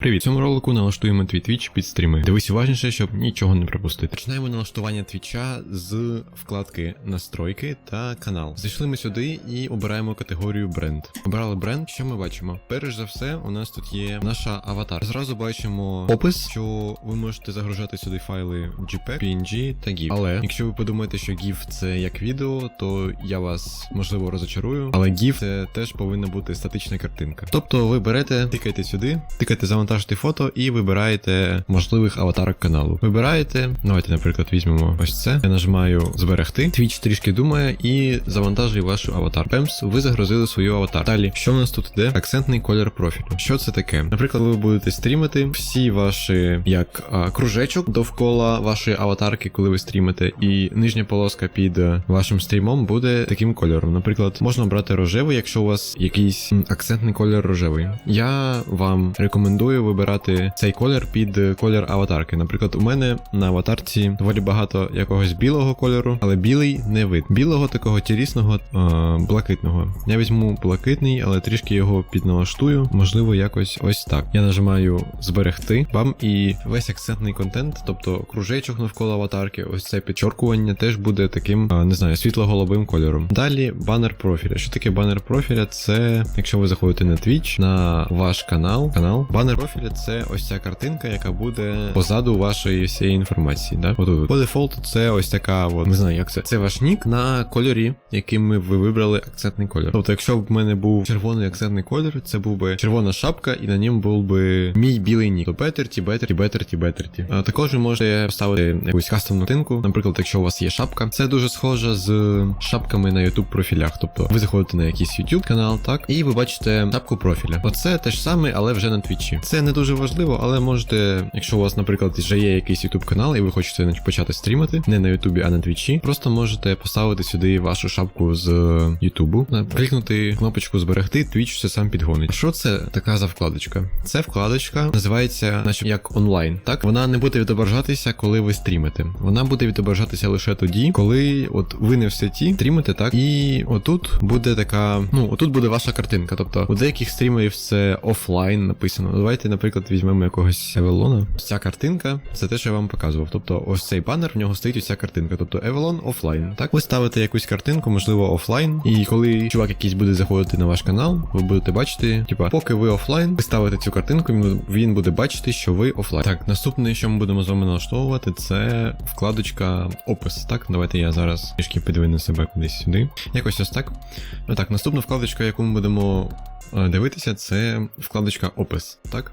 Привіт, в цьому ролику налаштуємо твій твіч під стріми. Дивись уважніше, щоб нічого не пропустити. Починаємо налаштування твіча з вкладки Настройки та канал. Зайшли ми сюди і обираємо категорію бренд. Обрали бренд, що ми бачимо? Перш за все, у нас тут є наша аватар. Зразу бачимо опис, що ви можете загружати сюди файли JPEG, PNG та GIF. Але якщо ви подумаєте, що GIF це як відео, то я вас можливо розочарую. Але GIF це теж повинна бути статична картинка. Тобто ви берете, тикаєте сюди, тикаєте завантажити фото і вибираєте можливих аватарок каналу. Вибираєте, давайте, наприклад, візьмемо ось це. Я нажимаю зберегти. Твіч трішки думає і завантажує вашу аватар. Пемс, ви загрузили свою аватар. Далі, що в нас тут іде? Акцентний колір профілю. Що це таке? Наприклад, ви будете стрімити всі ваші як а, кружечок довкола вашої аватарки, коли ви стрімите, і нижня полоска під е, вашим стрімом буде таким кольором. Наприклад, можна обрати рожевий, якщо у вас якийсь акцентний колір рожевий. Я вам рекомендую вибирати цей колір під е, колір аватарки. Наприклад, у мене на аватарці доволі багато якогось білого кольору, але білий не вид. Білого такого тірісного, а, блакитного. Я візьму блакитний, але трішки його підналаштую. Можливо, якось ось так. Я нажимаю зберегти, бам, і весь акцентний контент, тобто кружечок навколо аватарки, ось це підчоркування теж буде таким, а, не знаю, світло-голубим кольором. Далі банер профіля. Що таке банер профіля? Це якщо ви заходите на Twitch, на ваш канал, канал, банер профіля це ось ця картинка, яка буде позаду вашої всієї інформації. Да? По дефолту це ось така, от, не знаю, як це. Це ваш нік на кольорі, яким ви вибрали акцентний колір. Тобто, якщо б в мене був червоний акцентний колір, це був би червона шапка, і на ньому був би мій білий нік. То Бетерті, Бетерті, Бетерті, Бетерті. А також ви можете поставити якусь кастомну картинку. Наприклад, якщо у вас є шапка, це дуже схоже з шапками на YouTube профілях. Тобто ви заходите на якийсь YouTube канал, так, і ви бачите шапку профіля. Оце те ж саме, але вже на твічі. Це не дуже важливо, але можете, якщо у вас, наприклад, вже є якийсь YouTube канал, і ви хочете почати стрімити, не на Ютубі, а на твічі, просто можете поставити сюди вашу шапку з Ютубу, клікнути кнопочку зберегти, твіч все сам підгонить. Що це така за вкладочка? Це вкладочка називається, наче як онлайн. Так вона не буде відображатися, коли ви стрімите. Вона буде відображатися лише тоді, коли от ви не в сеті стрімите, так і отут буде така. Ну, отут буде ваша картинка. Тобто у деяких стрімерів це офлайн написано. Давайте, наприклад, візьмемо якогось Евелона. Ця картинка це те, що я вам показував. Тобто, ось цей банер, в нього стоїть ось ця картинка. Тобто Евелон офлайн. Так, ви ставите якусь картинку, можливо, офлайн. І коли чувак якийсь буде заходити на ваш канал, ви будете бачити, типа, поки ви офлайн, ви ставите цю картинку, він- буде бачити, що ви офлайн. Так, наступне, що ми будемо з вами налаштовувати, це вкладочка опис. Так, давайте я зараз трішки підвину себе кудись сюди. Якось ось так. Ну так, наступна вкладочка, яку ми будемо е, дивитися, це вкладочка опис. Так,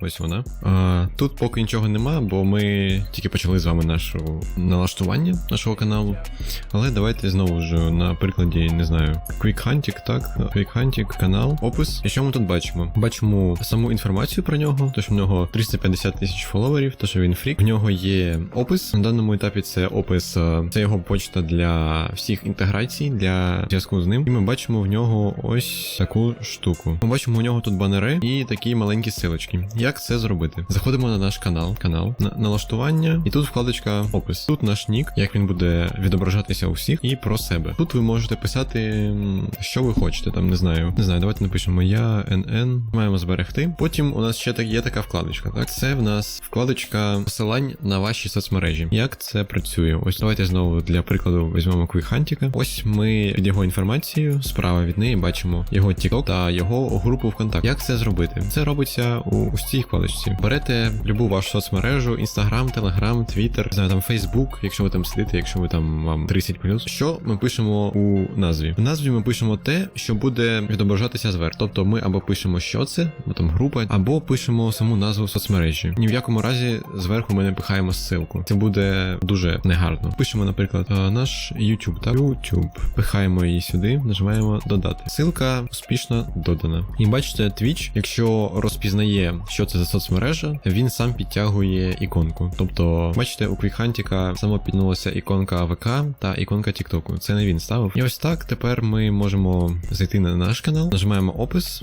ось вона. А, тут поки нічого нема, бо ми тільки почали з вами наше налаштування нашого каналу. Але давайте знову ж на прикладі, не знаю, Quick Hunting, так, Quick Hunting, канал, опис. І що ми тут бачимо? Бачимо саму інформацію про нього, то що в нього 350 тисяч фоловерів, то що він фрік. В нього є опис. На даному етапі це опис, е, це його почта для всіх інтеграцій, для зв'язку з ним. І ми бачимо в нього ось таку штуку. Ми бачимо у нього тут банери і такі маленькі силочки. Як це зробити? Заходимо на наш канал, канал, на налаштування, і тут вкладочка опис. Тут наш нік, як він буде відображатися у всіх, і про себе. Тут ви можете писати, що ви хочете. Там не знаю. Не знаю, давайте напишемо я НН. Маємо зберегти. Потім у нас ще так є така вкладочка. Так, це в нас вкладочка посилань на ваші соцмережі. Як це працює? Ось давайте знову для прикладу візьмемо Квікхантіка. Ось ми під його інформацією, справа від неї бачимо його TikTok та його групу ВКонтакт. Як це зробити? Це робиться у ось цій вкладочці. Берете любу вашу соцмережу, Telegram, Twitter, не знаю, там Facebook, якщо ви там сидите, якщо ви там вам 30 Що ми пишемо у назві? В назві ми пишемо те, що буде відображатися зверху. Тобто ми або пишемо, що це, або там група, або пишемо саму назву соцмережі. Ні в якому разі зверху ми не пихаємо ссылку. Це буде дуже негарно. Пишемо, наприклад, наш YouTube, так? YouTube. Пихаємо її сюди, нажимаємо додати. Ссылка успішно додана. І бачите, Twitch, якщо розпізнає, що це за соцмережа, він сам підтягує іконку. Тобто, бачите, у Квікхантіка само піднулася іконка АВК та іконка TikTok. Це не він ставив. І ось так тепер ми можемо зайти на наш канал, нажимаємо опис.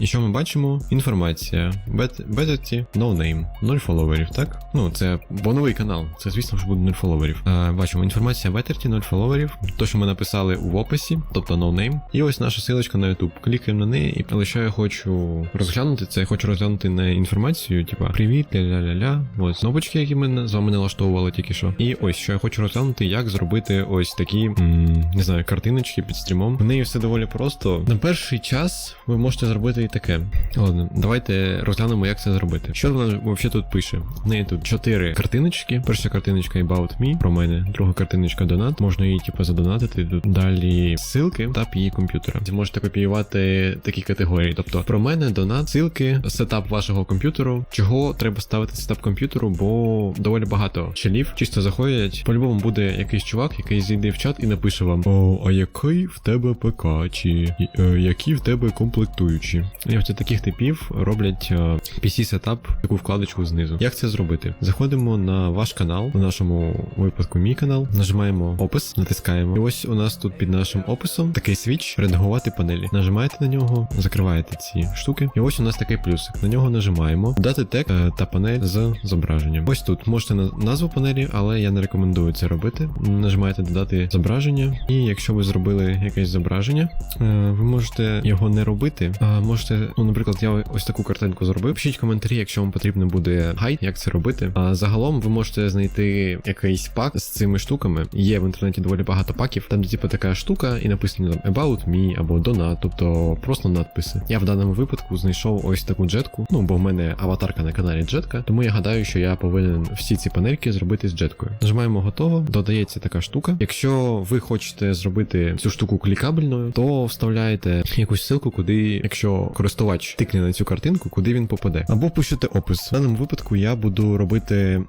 І що ми бачимо? Інформація. Bet- Betterty, no name, 0 фоловерів, так? Ну, це бо новий канал. Це звісно ж буде 0 фоловерів. А, бачимо, інформація Betterty, 0 фоловерів. То, що ми написали в описі, тобто no name. І ось наша силочка на YouTube. Клікаємо на неї, і що я хочу розглянути, це я хочу розглянути не інформацію, типа привіт, ля-ля-ля-ля. Ось кнопочки, які ми з вами налаштовували тільки що. І ось що я хочу розглянути, як зробити ось такі, м, не знаю, картиночки під стрімом. В неї все доволі просто. На перший час ви можете зробити таке. Ладно, давайте розглянемо, як це зробити. Що вона взагалі тут пише? В неї тут чотири картиночки. Перша картиночка About Me про мене, друга картиночка Донат. Можна її типу задонатити. Тут далі ссылки та її комп'ютера. Ви можете копіювати такі категорії. Тобто про мене, донат, ссылки, сетап вашого комп'ютеру. Чого треба ставити сетап комп'ютеру, бо доволі багато челів чисто заходять. По-любому буде якийсь чувак, який зійде в чат і напише вам: О, а який в тебе ПК, чи е, які в тебе комплектуючі? І от таких типів роблять е, PC сетап, таку вкладочку знизу. Як це зробити? Заходимо на ваш канал, в нашому випадку мій канал, нажимаємо опис, натискаємо. І ось у нас тут під нашим описом такий свіч редагувати панелі. Нажимаєте на нього, закриваєте ці штуки. І ось у нас такий плюсик. На нього нажимаємо, дати текст е, та панель з зображенням. Ось тут можете на назву панелі, але я не рекомендую це робити. Нажимаєте додати зображення, і якщо ви зробили якесь зображення, е, ви можете його не робити. А можете, ну, наприклад, я ось таку картинку зробив. Пишіть коментарі, якщо вам потрібно буде гайд, як це робити. А загалом ви можете знайти якийсь пак з цими штуками. Є в інтернеті доволі багато паків, там де типу така штука, і написано там About Me або Donat, тобто просто надписи. Я в даному випадку знайшов ось таку джетку. Ну бо в мене аватарка на каналі джетка, тому я гадаю, що я повинен всі ці панельки зробити з джеткою. Нажимаємо готово, додається така штука. Якщо ви хочете зробити цю штуку клікабельною, то вставляєте якусь ссылку, куди, якщо користувач тикне на цю картинку, куди він попаде. Або пишете опис. В даному випадку я буду робити.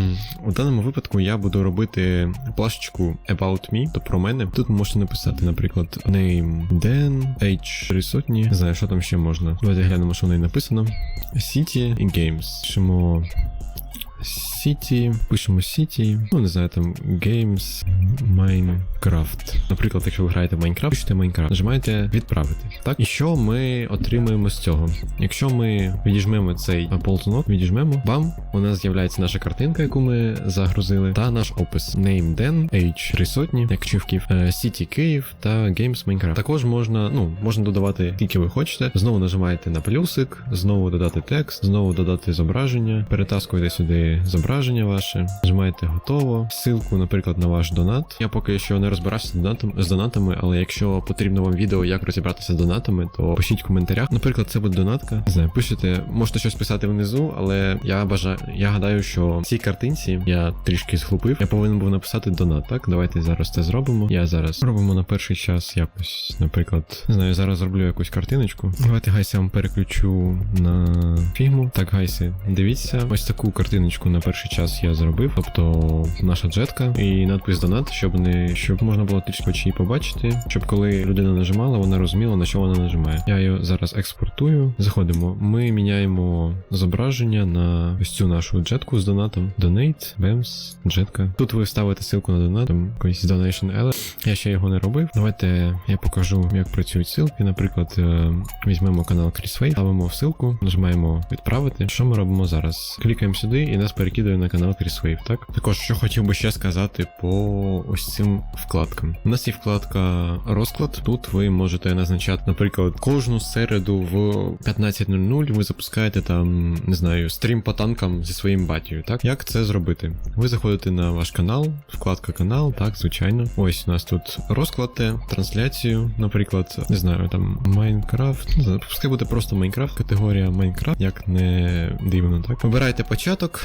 У даному випадку я буду робити плашечку About Me, то про мене. Тут можете написати, наприклад, name Dan, age 300, не знаю, що там ще можна. Давайте глянемо, що в неї написано. City і Games. Пишемо City, пишемо City, ну не знаю, там Games Minecraft. Наприклад, якщо ви граєте в Minecraft, пишете Minecraft, нажимаєте відправити. Так, і що ми отримуємо з цього? Якщо ми відіжмемо цей ползунок, відіжмемо, бам, у нас з'являється наша картинка, яку ми загрузили, та наш опис Name Den, Age 300, як чівків, е, City Київ та Games Minecraft. Також можна, ну, можна додавати скільки ви хочете. Знову нажимаєте на плюсик, знову додати текст, знову додати зображення, перетаскуєте сюди зображення ваше, нажимаєте готово. Ссылку, наприклад, на ваш донат. Я поки що не розбирався з донатом з донатами, але якщо потрібно вам відео, як розібратися з донатами, то пишіть в коментарях. Наприклад, це буде донатка. Не знаю, пишете, можете щось писати внизу, але я бажаю, я гадаю, що в цій картинці я трішки зхлупив. Я повинен був написати донат. Так, давайте зараз це зробимо. Я зараз робимо на перший час якось, наприклад, не знаю, зараз зроблю якусь картиночку. Давайте гайся вам переключу на фігму. Так, гайси, дивіться, ось таку картиночку на перший час я зробив, тобто наша джетка і надпис донат, щоб не щоб можна було трішки очі побачити, щоб коли людина нажимала, вона розуміла на що вона нажимає. Я її зараз експортую. Заходимо. Ми міняємо зображення на ось цю нашу джетку з донатом. Donate, BEMS, джетка. Тут ви ставите ссылку на донат, там якийсь donation alert. Я ще його не робив. Давайте я покажу, як працюють ссылки. Наприклад, е, візьмемо канал Chris Wave, ставимо в ссылку, нажимаємо відправити. Що ми робимо зараз? Клікаємо сюди і нас перекидує на канал Chris Wave, так? Також що хотів би ще сказати по ось цим вкладкам. У нас є вкладка розклад. Тут ви можете назначати, наприклад, кожну середу в 15.00 ви запускаєте там, не знаю, стрім по танкам зі своїм батію. Так, як це зробити? Ви заходите на ваш канал, вкладка канал, так, звичайно. Ось у нас тут розкладте, трансляцію, наприклад, не знаю, там Майнкрафт. Пускай буде просто Майнкрафт, категорія Майнкрафт, як не дивно, так. Обирайте початок.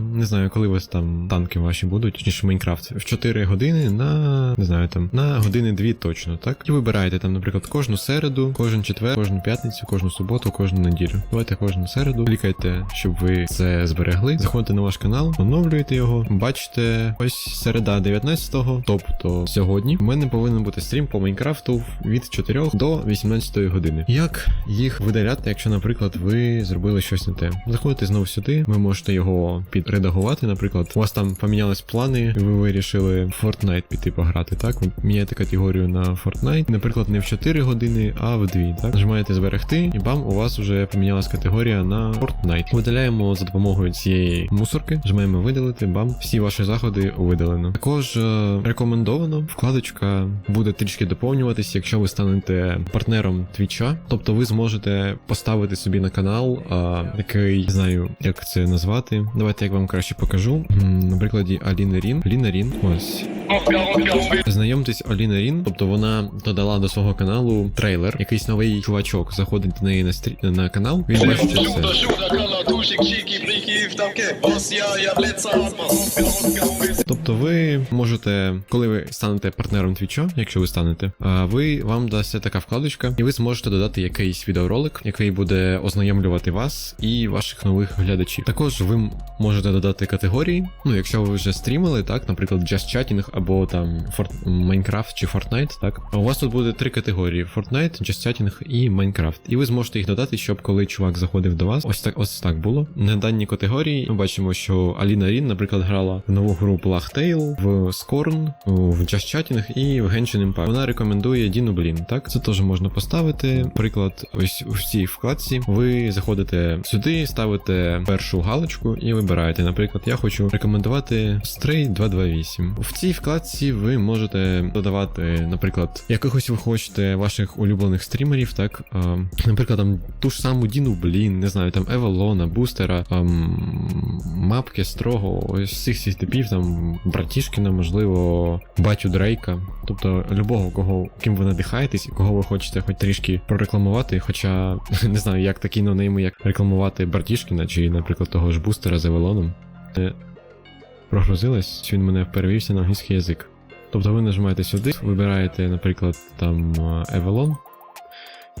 Не знаю, коли у вас там танки ваші будуть, точніше Майнкрафт, в 4 години на не знаю там на години 2 точно, так? І вибираєте там, наприклад, кожну середу, кожен четвер, кожну п'ятницю, кожну суботу, кожну неділю. Давайте кожну середу. Клікайте, щоб ви це зберегли. Заходите на ваш канал, оновлюєте його. Бачите, ось середа 19-го, тобто сьогодні. У мене повинен бути стрім по Майнкрафту від 4 до 18 години. Як їх видаляти, якщо, наприклад, ви зробили щось не те? Заходите знову сюди, ви можете його підредагувати. Наприклад, у вас там помінялись плани, і ви вирішили в Fortnite піти пограти. Так, ви міняєте категорію на Fortnite, наприклад, не в 4 години, а в 2. Так, нажимаєте зберегти, і бам, у вас вже помінялась категорія на Fortnite. Видаляємо за допомогою цієї мусорки, нажимаємо видалити, бам, всі ваші заходи видалено. Також е, рекомендовано вкладочка буде трішки доповнюватися, якщо ви станете партнером Твіча, тобто ви зможете поставити собі на канал, а, який не знаю, як це назвати. Давайте я вам краще покажу. На прикладі Аліни Рін. Аліна Рін, ось. Знайомтесь Аліна Рін, тобто вона додала до свого каналу трейлер. Якийсь новий чувачок заходить до неї на стрі... на канал. Він бачить це. Тобто ви можете, коли ви станете партнером Твіча, якщо ви станете, ви вам дасться така вкладочка, і ви зможете додати якийсь відеоролик, який буде ознайомлювати вас і ваших нових глядачів. Також ви м- можете додати категорії. Ну, якщо ви вже стрімили, так, наприклад, Just Chatting або там Форт... Minecraft чи Fortnite, так. А у вас тут буде три категорії: Fortnite, Just Chatting і Minecraft. І ви зможете їх додати, щоб коли чувак заходив до вас, ось так, ось так було. На даній категорії ми бачимо, що Аліна Рін, наприклад, грала в нову гру Plague в Scorn, в Just Chatting і в Genshin Impact. Вона рекомендує Діну Блін. Так, це теж можна поставити. Наприклад, ось у цій вкладці ви заходите сюди, ставите першу галочку і вибираєте. Наприклад, я хочу рекомендувати Stray 228. В цій вкладці ви можете додавати, наприклад, якихось ви хочете ваших улюблених стрімерів, так, а, наприклад, там ту ж саму Діну Блін, не знаю, там Евелона, Бустера, ам, Мапки, Строго, ось всіх цих типів, там Братішкіна, можливо, батю Дрейка. Тобто любого, кого ким ви надихаєтесь і кого ви хочете хоч трішки прорекламувати, хоча не знаю, як такі нонейми, як рекламувати Братішкіна чи, наприклад, того ж Бустера з Евелоном. Е, Прогрузилась, чи він мене перевівся на англійський язик. Тобто ви нажимаєте сюди, вибираєте, наприклад, там Евелон,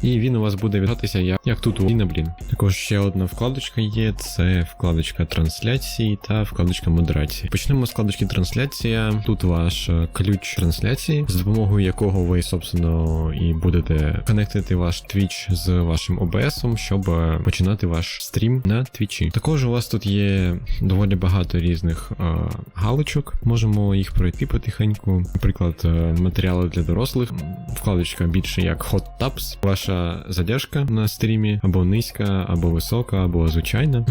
і він у вас буде відгатися як, як тут у блін. Також ще одна вкладочка є: це вкладочка трансляції та вкладочка модерації. Почнемо з вкладочки трансляція. Тут ваш е, ключ трансляції, з допомогою якого ви, собственно, і будете конектити ваш Twitch з вашим OBS, щоб е, починати ваш стрім на Твічі. Також у вас тут є доволі багато різних е, галочок. Можемо їх пройти потихеньку. Наприклад, е, матеріали для дорослих. Вкладочка більше як Hot Tabs. Ваша задержка на стрімі або низька, або висока, або звичайна.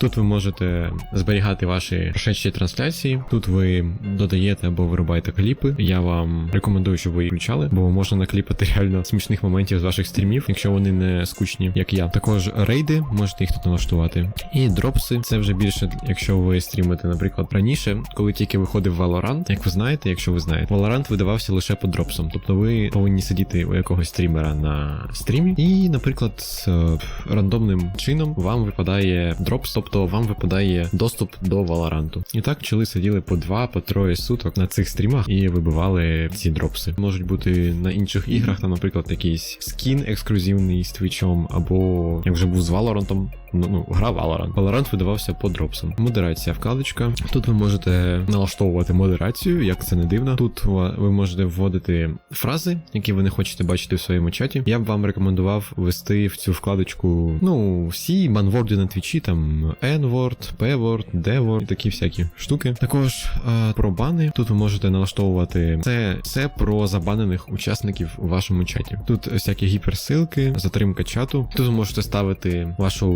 Тут ви можете зберігати ваші прошедші трансляції. Тут ви додаєте або вирубаєте кліпи. Я вам рекомендую, щоб ви їх включали, бо можна накліпати реально смішних моментів з ваших стрімів, якщо вони не скучні, як я. Також рейди можете їх тут налаштувати. І дропси це вже більше, якщо ви стрімите, наприклад, раніше, коли тільки виходив Valorant, як ви знаєте, якщо ви знаєте, Valorant видавався лише по дропсам. Тобто ви повинні сидіти у якогось стрімера на стрімі, і, наприклад, е, рандомним чином вам випадає дропс, тобто вам випадає доступ до Valorant. І так пчели сиділи по два, по троє суток на цих стрімах і вибивали ці дропси. Можуть бути на інших іграх, там, наприклад, якийсь скін ексклюзивний з твічом, або як вже був з Valorant, ну, ну гра Valorant. Valorant видавався по дропсам. Модерація вкладочка. Тут ви можете налаштовувати модерацію, як це не дивно. Тут ви можете вводити фрази, які ви не хочете бачити в своєму чаті. Я б вам рекомендував ввести в цю вкладочку, ну, всі банворди на твічі, там N-word, P-word, D-word і такі всякі штуки. Також а, про бани. Тут ви можете налаштовувати це все про забанених учасників у вашому чаті. Тут всякі гіперсилки, затримка чату. Тут ви можете ставити вашу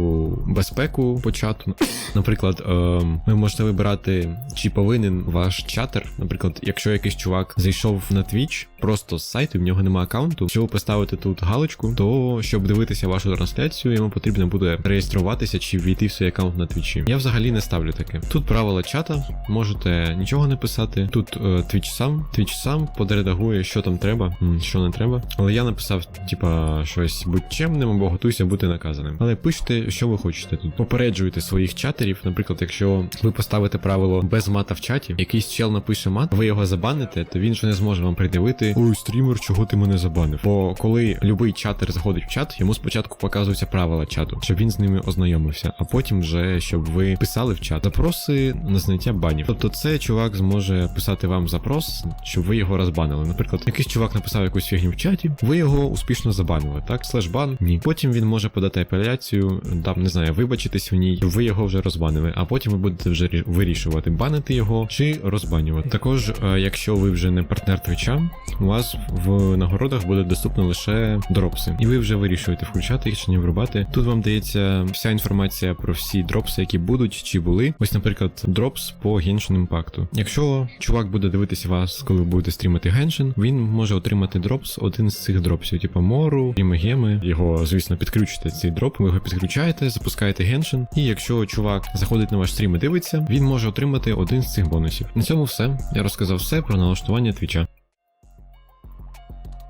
безпеку по чату. Наприклад, ем, ви можете вибирати, чи повинен ваш чатер. Наприклад, якщо якийсь чувак зайшов на Twitch просто з сайту, в нього немає аккаунту. Якщо ви поставите тут галочку, то щоб дивитися вашу трансляцію, йому потрібно буде реєструватися чи ввійти в свій аккаунт на Твічі. Я взагалі не ставлю таке. Тут правила чата, можете нічого не писати. Тут е, сам, Twitch сам подредагує, що там треба, що не треба. Але я написав, типа, щось будь чемним або готуйся бути наказаним. Але пишете, що ви хочете тут. Попереджуйте своїх чатерів. Наприклад, якщо ви поставите правило без мата в чаті, якийсь чел напише мат, ви його забаните, то він же не зможе вам придивити сказати: Ой, стрімер, чого ти мене забанив? Бо коли любий чатер заходить в чат, йому спочатку показуються правила чату, щоб він з ними ознайомився, а потім вже щоб ви писали в чат запроси на зняття банів. Тобто, це чувак зможе писати вам запрос, щоб ви його розбанили. Наприклад, якийсь чувак написав якусь фігню в чаті, ви його успішно забанили, так? Слеш бан, ні. Потім він може подати апеляцію, там не знаю, вибачитись в ній, щоб ви його вже розбанили, а потім ви будете вже вирішувати, банити його чи розбанювати. Також, е, якщо ви вже не партнер твіча, у вас в нагородах буде доступно лише дропси, і ви вже вирішуєте включати їх чи не врубати. Тут вам дається вся інформація про всі дропси, які будуть чи були. Ось, наприклад, дропс по Genshin Impact. Якщо чувак буде дивитися вас, коли ви будете стрімити Genshin, він може отримати дропс один з цих дропсів, типу Мору, Геми. Його, звісно, підключите цей дроп. Ви його підключаєте, запускаєте Genshin, і якщо чувак заходить на ваш стрім і дивиться, він може отримати один з цих бонусів. На цьому все. Я розказав все про налаштування твіча.